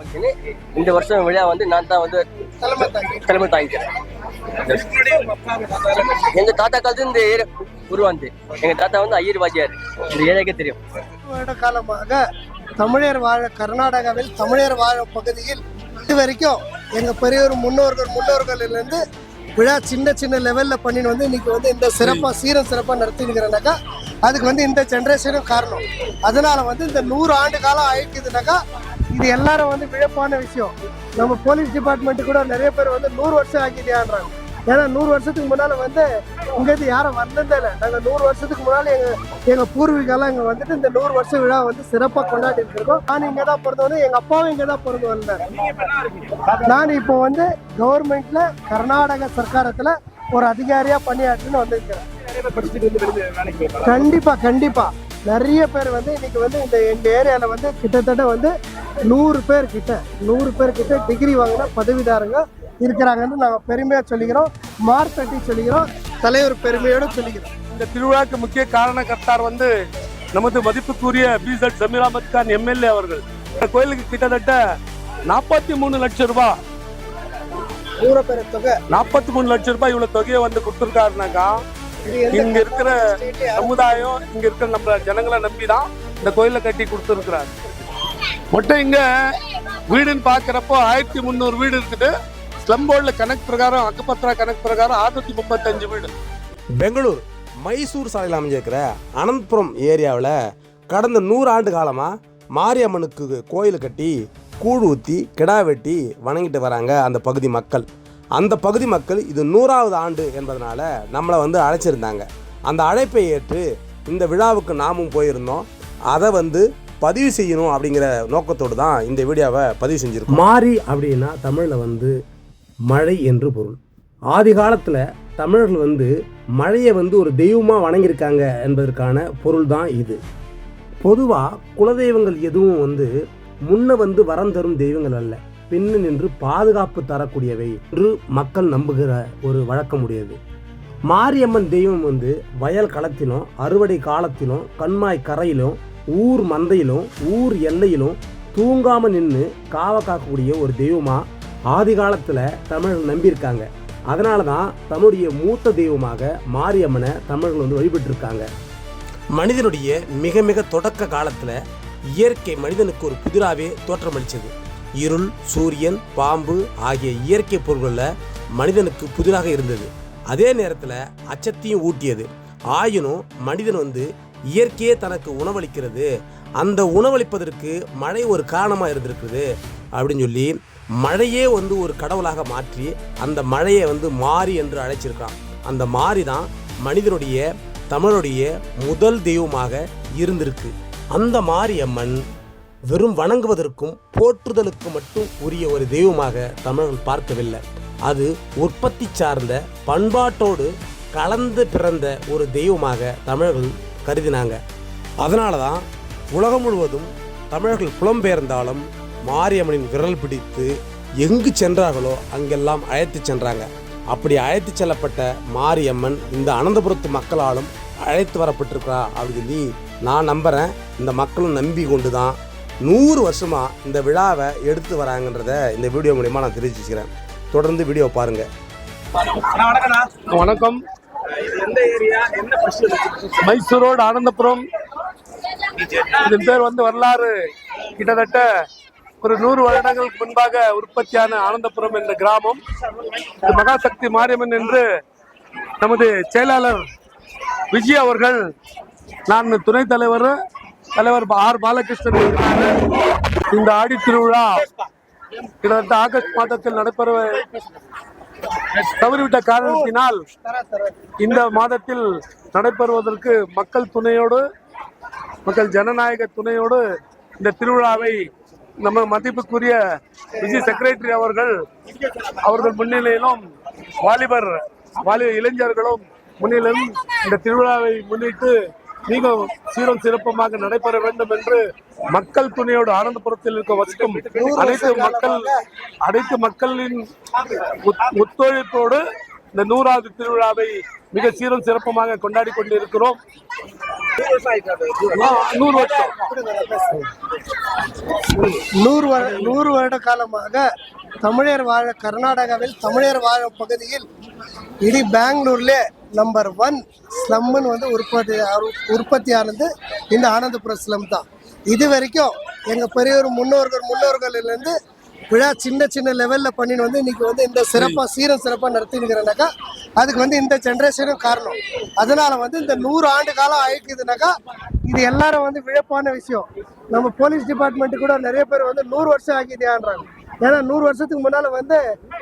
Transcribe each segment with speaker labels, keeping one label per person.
Speaker 1: ஓகேன்னு இந்த வருஷம் விழா வந்து நான் தான் வந்து தலைமை தாங்கிக்கிறேன். எங்க தாத்தா காலத்து இந்த ஏரியா உருவாந்து எங்க தாத்தா வந்து ஐயர் வாஜியார் இந்த ஏரியாக்கே தெரியும்.
Speaker 2: வருட காலமாக தமிழர் வாழ கர்நாடகாவில் தமிழர் வாழ பகுதியில் இது வரைக்கும் எங்க பெரியோர் முன்னோர்கள் முன்னோர்களிலிருந்து விழா சின்ன சின்ன லெவல்ல பண்ணின்னு வந்து இன்னைக்கு வந்து இந்த சிறப்பாக சீர சிறப்பாக நடத்தினுக்கிறனாக்கா அதுக்கு வந்து இந்த ஜென்ரேஷனும் காரணம். அதனால வந்து இந்த நூறு ஆண்டு காலம் ஆயிடுக்குதுனாக்கா இது எல்லாரும் வந்து விழப்பான விஷயம். நம்ம போலீஸ் டிபார்ட்மெண்ட் கூட நிறைய பேர் வந்து நூறு வருஷம் ஆக்கிட்டியான்றாங்க ஏன்னா நூறு வருஷத்துக்கு முன்னால வந்து இங்கேருந்து யாரும் வந்ததே இல்லை. நாங்கள் நூறு வருஷத்துக்கு முன்னால எங்க எங்க பூர்வீகெல்லாம் இங்க வந்துட்டு இந்த நூறு வருஷம் விழா வந்து சிறப்பா கொண்டாடிட்டு இருக்கோம். நான் இங்கே தான் வந்து எங்க அப்பாவும் இங்கே தான் பிறந்து வந்தார். நான் இப்போ வந்து கவர்மெண்ட்ல கர்நாடக சர்க்காரத்துல ஒரு அதிகாரியா பணியாற்றுன்னு வந்திருக்கிறேன். கண்டிப்பா கண்டிப்பா. நிறைய பேர் வந்து இன்னைக்கு வந்து இந்த எங்க ஏரியால வந்து கிட்டத்தட்ட வந்து நூறு பேர் கிட்ட நூறு பேர் கிட்ட டிகிரி வாங்கின பதவிதாரங்க இருக்கிறாங்கன்னு நாங்கள் பெருமையா சொல்லிக்கிறோம். மார்க் தட்டி சொல்லிக்கிறோம். தலைவர் பெருமையோட சொல்லிக்கிறோம்.
Speaker 3: இந்த திருவிழாக்கு முக்கிய காரணகர்த்தார் வந்து நமது மதிப்புக்குரிய B Z Zameer Ahmed Khan MLA அவர்கள். இந்த கோயிலுக்கு கிட்டத்தட்ட நாற்பத்தி மூணு லட்சம் ரூபாய்
Speaker 2: நூறு பேர் தொகை
Speaker 3: நாற்பத்தி மூணு லட்சம் ரூபாய் இவ்வளவு தொகையை வந்து கொடுத்துருக்காருனாக்கா இங்க இருக்கிற சமுதாயம் இங்க இருக்கிற நம்ம ஜனங்களை நம்பி தான் இந்த கோயிலை கட்டி கொடுத்துருக்கிறாரு. மொட்டை இங்க வீடுன்னு பாக்குறப்போ ஆயிரத்தி முந்நூறு வீடு இருக்குது. ஸ்லம் கணக்கு பிரகாரம் அக்குப்பத்திரா கணக்கு பிரகாரம் ஆயிரத்தி முப்பத்தஞ்சு வீடு.
Speaker 4: பெங்களூர் மைசூர் சாலையில் அமைஞ்சிருக்கிற அனந்தபுரம் ஏரியாவில் கடந்த நூறு ஆண்டு காலமாக மாரியம்மனுக்கு கோயில் கட்டி கூழ் ஊற்றி கிடா வெட்டி வணங்கிட்டு வராங்க அந்த பகுதி மக்கள். அந்த பகுதி மக்கள் இது நூறாவது ஆண்டு என்பதனால நம்மளை வந்து அழைச்சிருந்தாங்க. அந்த அழைப்பை ஏற்று இந்த விழாவுக்கு நாமும் போயிருந்தோம். அதை வந்து பதிவு செய்யணும் அப்படிங்கிற நோக்கத்தோடு தான் இந்த வீடியோவை பதிவு செஞ்சுருக்கோம். மாறி அப்படின்னா தமிழில் வந்து மழை என்று பொருள். ஆதி காலத்தில் தமிழர்கள் வந்து மழையை வந்து ஒரு தெய்வமாக வணங்கியிருக்காங்க என்பதற்கான பொருள் தான் இது. பொதுவாக குலதெய்வங்கள் எதுவும் வந்து முன்ன வந்து வரம் தரும் தெய்வங்கள் அல்ல. பின்னு நின்று பாதுகாப்பு தரக்கூடியவை என்று மக்கள் நம்புகிற ஒரு வழக்கம் உடையது மாரியம்மன் தெய்வம் வந்து வயல் களத்திலும் அறுவடை காலத்திலும் கண்மாய் கரையிலும் ஊர் மந்தையிலும் ஊர் எல்லையிலும் தூங்காம நின்று காவ காக்கக்கூடிய ஒரு தெய்வமா ஆதி காலத்துல தமிழர்கள் நம்பியிருக்காங்க. அதனால தான் தன்னுடைய மூத்த தெய்வமாக மாரியம்மனை தமிழர்கள் வந்து வழிபட்டு இருக்காங்க மனிதனுடைய மிக மிக தொடக்க காலத்துல இயற்கை மனிதனுக்கு ஒரு புதிராகவே தோற்றமளிச்சது. இருள் சூரியன் பாம்பு ஆகிய இயற்கை பொருள்களில் மனிதனுக்கு புதிராக இருந்தது. அதே நேரத்தில் அச்சத்தையும் ஊட்டியது. ஆயினும் மனிதன் வந்து இயற்கையே தனக்கு உணவளிக்கிறது. அந்த உணவளிப்பதற்கு மழை ஒரு காரணமாக இருந்திருக்குது அப்படின்னு சொல்லி மழையே வந்து ஒரு கடவுளாக மாற்றி அந்த மழையை வந்து மாறி என்று அழைச்சிருக்கான் அந்த மாறி தான் மனிதனுடைய தமிழுடைய முதல் தெய்வமாக இருந்திருக்கு. அந்த மாரியம்மன் வெறும் வணங்குவதற்கும் போற்றுதலுக்கு மட்டும் உரிய ஒரு தெய்வமாக தமிழர்கள் பார்க்கவில்லை. அது உற்பத்தி சார்ந்த பண்பாட்டோடு கலந்து பிறந்த ஒரு தெய்வமாக தமிழர்கள் கருதினாங்க. அதனால தான் உலகம் முழுவதும் தமிழர்கள் புலம்பெயர்ந்தாலும் மாரியம்மனின் விரல் பிடித்து எங்கு சென்றார்களோ அங்கெல்லாம் அழைத்து சென்றாங்க. அப்படி அழைத்து செல்லப்பட்ட மாரியம்மன் இந்த அனந்தபுரத்து மக்களாலும் அழைத்து வரப்பட்டிருக்கிறா அப்படின்னு சொல்லி நான் நம்புகிறேன் இந்த மக்களும் நம்பி கொண்டு தான் நூறு வருஷமாக இந்த விழாவை எடுத்து வராங்கன்றத இந்த வீடியோ மூலிமா நான் தெரிவிச்சுக்கிறேன். தொடர்ந்து வீடியோ பாருங்கள்
Speaker 3: வணக்கம். மைசூர் ரோடு ஆனந்தபுரம். இதன் பேர் வந்து வரலாறு. கிட்டத்தட்ட ஒரு நூறு வருடங்களுக்கு முன்பாக உற்பத்தியான ஆனந்தபுரம் என்ற கிராமம். மகாசக்தி மாரியம்மன் என்று நமது செயலாளர் விஜய் அவர்கள் நான் துணைத் தலைவர் தலைவர் ஆர். பாலகிருஷ்ணன் இந்த ஆடி திருவிழா கிட்டத்தட்ட ஆகஸ்ட் மாதத்தில் நடைபெற தவறிவிட்ட காரணத்தினால் இந்த மாதத்தில் நடைபெறுவதற்கு மக்கள் துணையோடு மக்கள் ஜனநாயக துணையோடு இந்த திருவிழாவை நம்ம மதிப்புக்குரிய விஜய் செக்ரட்டரி அவர்கள் அவர்கள் முன்னிலையிலும் வாலிபர் வாலிப இளைஞர்களும் முன்னிலையிலும் இந்த திருவிழாவை முன்னிட்டு மிக சீரும் சிறப்பமாக நடைபெற வேண்டும் என்று மக்கள் துணையோடு ஆனந்தபுரத்தில் இருக்க வசிக்கும் அனைத்து மக்கள் அனைத்து மக்களின் ஒத்துழைப்போடு இந்த நூறாவது திருவிழாவை மிக சீரும் சிறப்புமாக கொண்டாடி கொண்டிருக்கிறோம். நூறு வருஷம்.
Speaker 2: நூறு வரு நூறு வருட காலமாக தமிழர் வாழ கர்நாடகாவில் தமிழர் வாழும் பகுதியில் இடி பெங்களூர்ல நம்பர் ஒன் ஸ்லம்னு வந்து உற்பத்தி உற்பத்தியானது இந்த ஆனந்தபுரம் ஸ்லம் தான். இது வரைக்கும் எங்கள் பெரியவர் முன்னோர்கள் முன்னோர்கள்லேருந்து விழா சின்ன சின்ன லெவலில் பண்ணின்னு வந்து இன்னைக்கு வந்து இந்த சிறப்பாக சீரம் சிறப்பாக நடத்தினுக்கிறனாக்கா அதுக்கு வந்து இந்த ஜென்ரேஷனும் காரணம். அதனால் வந்து இந்த நூறு ஆண்டு காலம் ஆயிக்குதுனாக்கா இது எல்லாரும் வந்து விழப்பான விஷயம். நம்ம போலீஸ் டிபார்ட்மெண்ட்டு கூட நிறைய பேர் வந்து நூறு வருஷம் ஆகிதேன்றாங்க ஏன்னா நூறு வருஷத்துக்கு முன்னால வந்து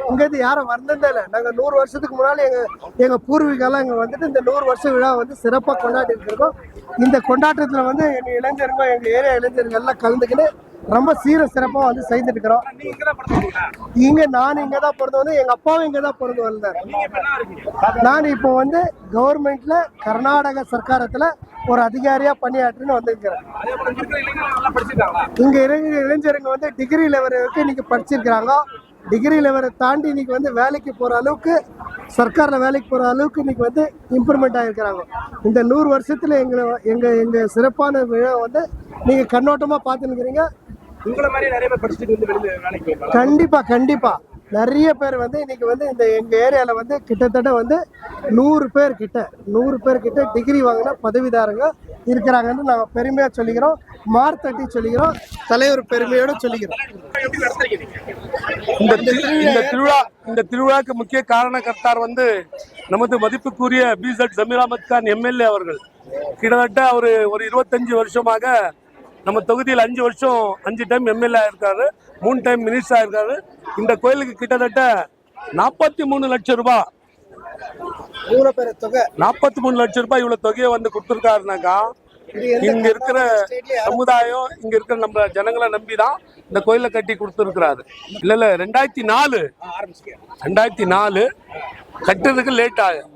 Speaker 2: இங்கேருந்து யாரும் வந்ததே இல்லை. நாங்கள் நூறு வருஷத்துக்கு முன்னால எங்க எங்க பூர்வீகெல்லாம் இங்க வந்துட்டு இந்த நூறு வருஷம் விழா வந்து சிறப்பாக கொண்டாடி இருக்கோம். இந்த கொண்டாட்டத்தில் வந்து எங்க இளைஞருங்க எங்க ஏரியா இளைஞர்கள் எல்லாம் கலந்துக்கிட்டு ரொம்ப சீர சிறப்பாக வந்து செய்துட்டு இருக்கிறோம். இங்க நான் இங்க தான் பிறந்து வந்து எங்க அப்பாவும் இங்க தான் பிறந்து வந்தார். நான் இப்போ வந்து கவர்மெண்ட்ல கர்நாடக சர்க்காரத்துல ஒரு அதிகாரியா பணியாற்றுன்னு வந்திருக்கிறேன் இங்க இருக்கிற இளைஞருங்க வந்து டிகிரி லெவல் வரைக்கும் இன்னைக்கு படிச்சிருக்கிறாங்க. டிகிரி லெவலை தாண்டி இன்னைக்கு வந்து வேலைக்கு போற அளவுக்கு சர்க்கார்ல வேலைக்கு போற அளவுக்கு இன்னைக்கு வந்து இம்ப்ரூவ்மெண்ட் ஆகிருக்கிறாங்க இந்த நூறு வருஷத்துல எங்களை எங்க எங்க சிறப்பான விழா வந்து நீங்க கண்ணோட்டமா பார்த்துருக்கிறீங்க
Speaker 3: உங்களை மாதிரி நிறைய பேர் படிச்சுட்டு வந்து வெளியில வேலைக்கு போயிருக்காங்க
Speaker 2: கண்டிப்பா கண்டிப்பா. நிறைய பேர் வந்து இன்னைக்கு வந்து இந்த எங்க ஏரியால வந்து கிட்டத்தட்ட வந்து நூறு பேர் கிட்ட நூறு பேர் கிட்ட டிகிரி வாங்கின பதவிதாரங்க இருக்கிறாங்கன்னு நாங்க பெருமையா சொல்லிக்கிறோம். மார்த்தட்டி சொல்லிக்கிறோம். தலைவர் பெருமையோட சொல்லிக்கிறோம்.
Speaker 3: இந்த இந்த திருவிழா இந்த திருவிழாக்கு முக்கிய காரணக்கர்த்தார் வந்து நமது மதிப்புக்குரிய B Z Zameer Ahmed Khan MLA அவர்கள். கிட்டத்தட்ட அவர் ஒரு இருபத்தஞ்சு வருஷமாக நம்ம தொகுதியில் அஞ்சு வருஷம் அஞ்சு டைம் எம்எல்ஏ இருக்காரு மூணு டைம் மினிஸ்டர் ஆயிருக்காரு இந்த கோயிலுக்கு கிட்டத்தட்ட நாற்பத்தி மூணு லட்சம் ரூபாய் நாற்பத்தி மூணு லட்சம் ரூபாய் இவ்வளவு தொகையை வந்து கொடுத்துருக்காருனாக்கா இங்க இருக்கிற சமுதாயம் இங்க இருக்கிற நம்ம ஜனங்களை நம்பி தான் இந்த கோயிலை கட்டி கொடுத்துருக்கிறாரு. இல்ல இல்ல ரெண்டாயிரத்தி நாலு ரெண்டாயிரத்தி நாலு கட்டுறதுக்கு லேட் ஆகும்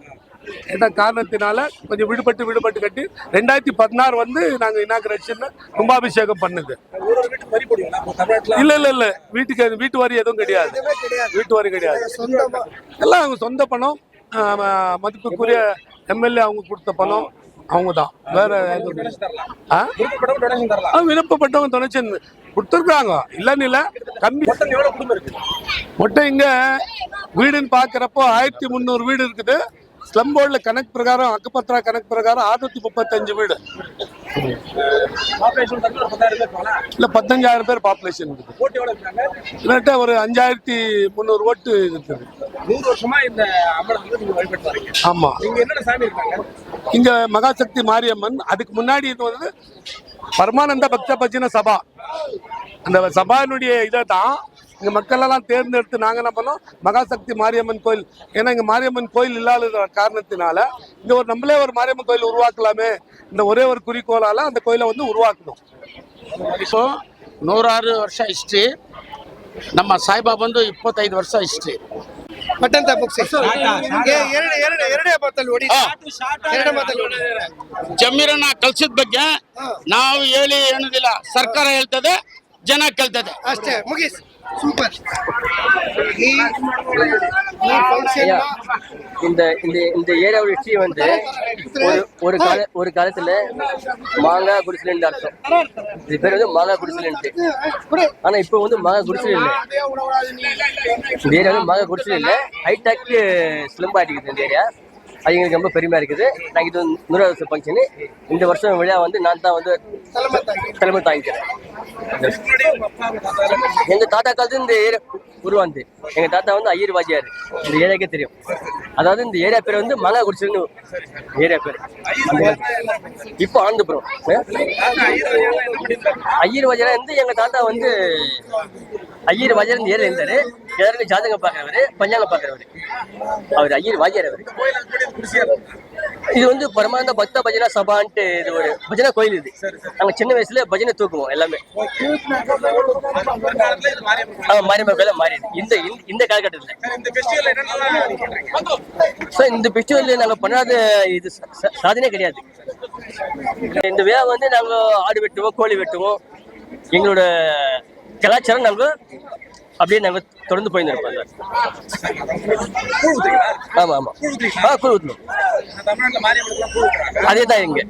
Speaker 3: என்ன காரணத்தினால கொஞ்சம் விடுபட்டு விடுபட்டு கட்டி ரெண்டாயிரத்தி பதினாறு வந்து நாங்க இனாகிரேஷன் கும்பாபிஷேகம் பண்ணுது. இல்ல இல்ல இல்ல. வீட்டுக்கு வீட்டு வரி எதுவும் கிடையாது. வீட்டு வரி கிடையாது. எல்லாம் அவங்க சொந்த பணம். மதிப்புக்குரிய எம்எல்ஏ அவங்க கொடுத்த பணம் அவங்க தான். வேற விருப்பப்பட்டவங்க டொனேஷன் கொடுத்துருக்காங்க இல்லைன்னு இல்லை கம்மி மொத்தம் இங்க வீடுன்னு பார்க்குறப்போ ஆயிரத்தி முந்நூறு வீடு இருக்குது. ஸ்லம் போர்டில் கணக்கு பிரகாரம் அக்கப்பத்திரா கணக்கு பிரகாரம் அறுநூத்தி முப்பத்தஞ்சு வீடு. இல்லை பத்தஞ்சாயிரம் பேர் பாப்புலேஷன் இருக்குது. இல்லாட்ட ஒரு அஞ்சாயிரத்தி முந்நூறு ஓட்டு இருக்குது.
Speaker 5: நூறு வருஷமா இந்த வரீங்க.
Speaker 3: ஆமா.
Speaker 5: இங்க என்னென்ன சாமி இருக்காங்க?
Speaker 3: இங்க மகாசக்தி மாரியம்மன் அதுக்கு முன்னாடி இது வந்து பரமானந்த பக்த பஜன சபா. அந்த சபானுடைய இதை தான் இங்க மக்கள் எல்லாம் தேர்ந்தெடுத்து நாங்க என்ன பண்ணோம் மகாசக்தி மாரியம்மன் கோயில் ஏன்னா இங்க மாரியம்மன் கோயில் இல்லாத காரணத்தினால இங்க ஒரு நம்மளே ஒரு மாரியம்மன் கோயில் உருவாக்கலாமே இந்த ஒரே ஒரு குறிக்கோளால அந்த கோயிலை வந்து உருவாக்கணும்
Speaker 6: ಸೊ ನೂರಾರು ವರ್ಷ ಹಿಸ್ಟ್ರಿ ನಮ್ಮ ಸಾಯಿಬಾಬಾ ಬಂದು ಇಪ್ಪತ್ತೈದು ವರ್ಷ ಹಿಸ್ಟ್ರಿ
Speaker 2: ಪಟ್ಟಂತ ಬುಕ್ಸ್ ಎರಡು ಎರಡು ಎರಡೇ ಮಾತಲ್ಲಿ ಹೊಡಿ ಎರಡೇ ಮಾತಲ್ಲಿ ಹೊಡಿ
Speaker 6: ಜಮೀರನ್ನ ಕಲ್ಸಿದ ಬಗ್ಗೆ ನಾವು ಹೇಳಿ ಏನದಿಲ್ಲ ಸರ್ಕಾರ ಹೇಳ್ತದೆ ಜನ ಕೇಳ್ತದೆ
Speaker 2: ಅಷ್ಟೇ ಮುಗಿಸ್
Speaker 1: సూపర్ இந்த இந்த இந்த ஏரியாவோட ஹிஸ்டரி வந்து ஒரு ஒரு கால ஒரு காலத்துல மாங்காய் குடிசல் அர்த்தம். இது பேர் வந்து மாங்காய் குடிசல் ஆனா இப்போ வந்து மாங்காய் குடிசல் இல்லை. இந்த ஏரியா வந்து மாங்காய் குடிசல் இல்லை. ஹைடெக் ஸ்லிம் ஆட்டிக்குது இந்த ஏரியா. அது எங்களுக்கு ரொம்ப பெருமையா இருக்குது. நாங்கள் இது நூறாவது வருஷம் ஃபங்க்ஷனு இந்த வருஷம் விழா வந்து நான் தான் வந்து தலைமை தாங்கிக்கிறேன். எங்க தாத்தா காலத்து இந்த உருவாந்து எங்க தாத்தா வந்து ஐயர் வாஜியார். இந்த ஏரியாக்கே தெரியும். அதாவது இந்த ஏரியா பேர் வந்து மங்கா ஏரியா பேர். இப்போ ஆனந்தபுரம் ஐயர் வாஜியார் வந்து எங்க தாத்தா வந்து ஐயர் வாஜியார் இந்த ஏரியா இருந்தாரு. எல்லாருக்கும் ஜாதகம் பாக்குறவரு பஞ்சாங்கம் பாக்குறவரு அவர் ஐயர் வாஜியார் அவர். இது வந்து பரமானந்த பக்த பஜனா சபான்ட்டு இது ஒரு பஜனை கோயில் இது. நாங்க சின்ன வயசுல பஜனை தூக்குவோம் எல்லாமே. மாரியம்மன் கோயில மாறியது. இந்த இந்த- காலகட்டத்துல. ஸோ இந்த ஃபெஸ்டிவல் நாங்க பண்ணாத இது சாதனையே கிடையாது. இந்த விழா வந்து நாங்க ஆடு வெட்டுவோம் கோழி வெட்டுவோம். எங்களோட கலாச்சாரம் நாங்க அப்படியே நாங்க தொடர்ந்து போயின்னு இருப்போம் சார்
Speaker 5: கூழ் ஊத்துறீங்களா?
Speaker 1: ஆமா ஆமா
Speaker 5: கூழ் ஊத்துறீங்களா?
Speaker 1: ஆ கூழ் ஊற்றணும் அதே தான் இங்க